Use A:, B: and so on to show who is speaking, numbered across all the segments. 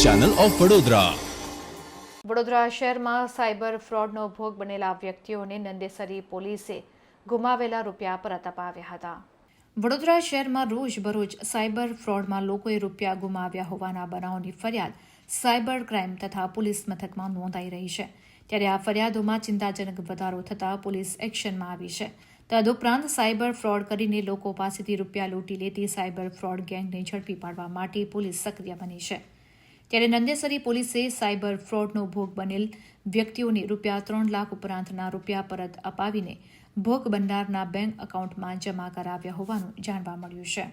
A: Channel of Vadodara.
B: Vadodara શહેરમાં cyber ફ્રોડનો ભોગ બનેલા વ્યક્તિઓને નંદેસરી પોલીસે ગુમાવેલા રૂપિયા પરત અપાવ્યા હતા. વડોદરા શહેરમાં રોજબરોજ સાયબર ફ્રોડમાં લોકોએ રૂપિયા ગુમાવ્યા હોવાના બનાવની ફરિયાદ સાયબર ક્રાઇમ તથા પોલીસ મથકમાં નોંધાઈ રહી છે. ત્યારે આ ફરિયાદોમાં ચિંતાજનક વધારો થતાં પોલીસ એક્શનમાં આવી છે. તદુપરાંત સાયબર ફ્રોડ કરીને લોકો પાસેથી રૂપિયા લૂંટી લેતી સાયબર ફ્રોડ ગેંગને ઝડપી પાડવા માટે પોલીસ સક્રિય બની છે. ત્યારે નંદેસરી પોલીસે સાયબર ફ્રોડનો ભોગ બનેલ વ્યક્તિઓને રૂપિયા ત્રણ લાખ ઉપરાંતના રૂપિયા પરત અપાવીને ભોગ બનનારના બેંક એકાઉન્ટમાં જમા કરાવ્યા હોવાનું જાણવા મળ્યું છે.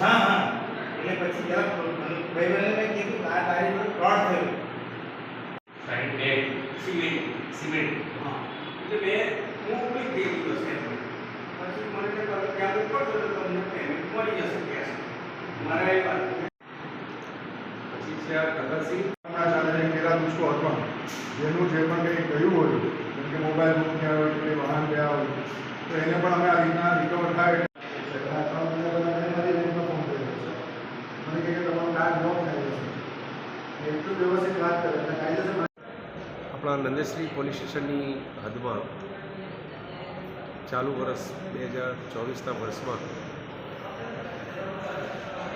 C: હા હા. એટલે પછી જરા કીધું આ તારી ફ્રોડ થયું.
D: Cement cement.
C: હા. એટલે મેં થઈ ગયો છે પછી મને ત્યાં ઉપર છો તો તમને પેમેન્ટ મળી જશે કેશ મારા એ વાત
D: પછી છે આ કલરસિંહ
E: હમણાં ચાલે છે પેલા દુષ્કો અર્પણ જેનું જે પણ કંઈ ગયું હોય જેમ કે મોબાઈલ બુક થયા હોય કે વાહન ગયા હોય તો એને પણ અમે આ રીતના રિકવર થાય.
F: આપણા નંદેશ્રી પોલીસ સ્ટેશનની હદમાં ચાલુ વર્ષ બે હજાર ચોવીસના વર્ષમાં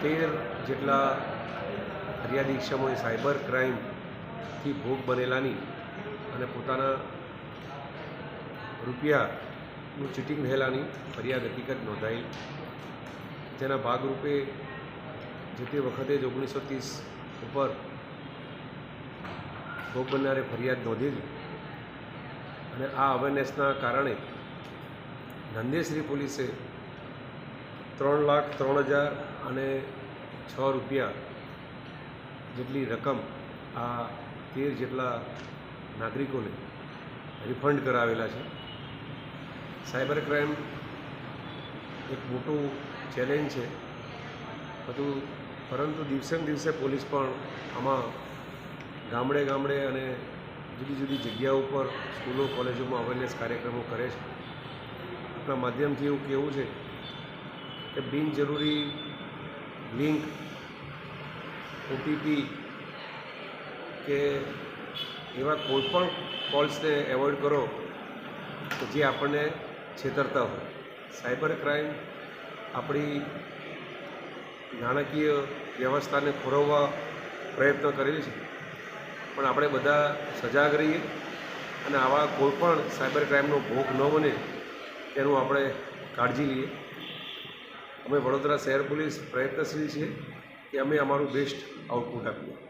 F: તેર જેટલા ફરિયાદી ક્ષમોએ સાયબર ક્રાઇમથી ભોગ બનેલાની અને પોતાના રૂપિયાનું ચીટિંગ થયેલાની ફરિયાદ હકીકત નોંધાઈ. જેના ભાગરૂપે જે તે વખતે જ ઓગણીસો ત્રીસ ઉપર ભોગ બનનારે ફરિયાદ નોંધેલી. અને આ અવેરનેસના કારણે નંદેશ્રી પોલીસે ત્રણ લાખ ત્રણ હજાર અને છ રૂપિયા જેટલી રકમ આ તેર જેટલા નાગરિકોને રિફંડ કરાવેલા છે. સાયબર ક્રાઇમ એક મોટું ચેલેન્જ છે. બધું પરંતુ દિવસે ને દિવસે પોલીસ પણ આમાં ગામડે ગામડે અને જુદી જુદી જગ્યા ઉપર સ્કૂલો, કોલેજોમાં અવેરનેસ કાર્યક્રમો કરે છે. આપણા માધ્યમથી એવું કહેવું છે કે બિનજરૂરી લિંક, ઓટીપી કે એવા કોઈપણ કોલ્સને એવોઇડ કરો કે જે આપણને છેતરતા હોય. સાયબર ક્રાઇમ આપણી નાણાકીય વ્યવસ્થાને ખોરવવા પ્રયત્ન કરેલ છે. પણ આપણે બધા સજાગ રહીએ અને આવા કોઈપણ સાયબર ક્રાઇમનો ભોગ ન બને તેનું આપણે કાળજી લઈએ. અમે વડોદરા શહેર પોલીસ પ્રયત્નશીલ છીએ કે અમે અમારું બેસ્ટ આઉટપુટ આપીએ.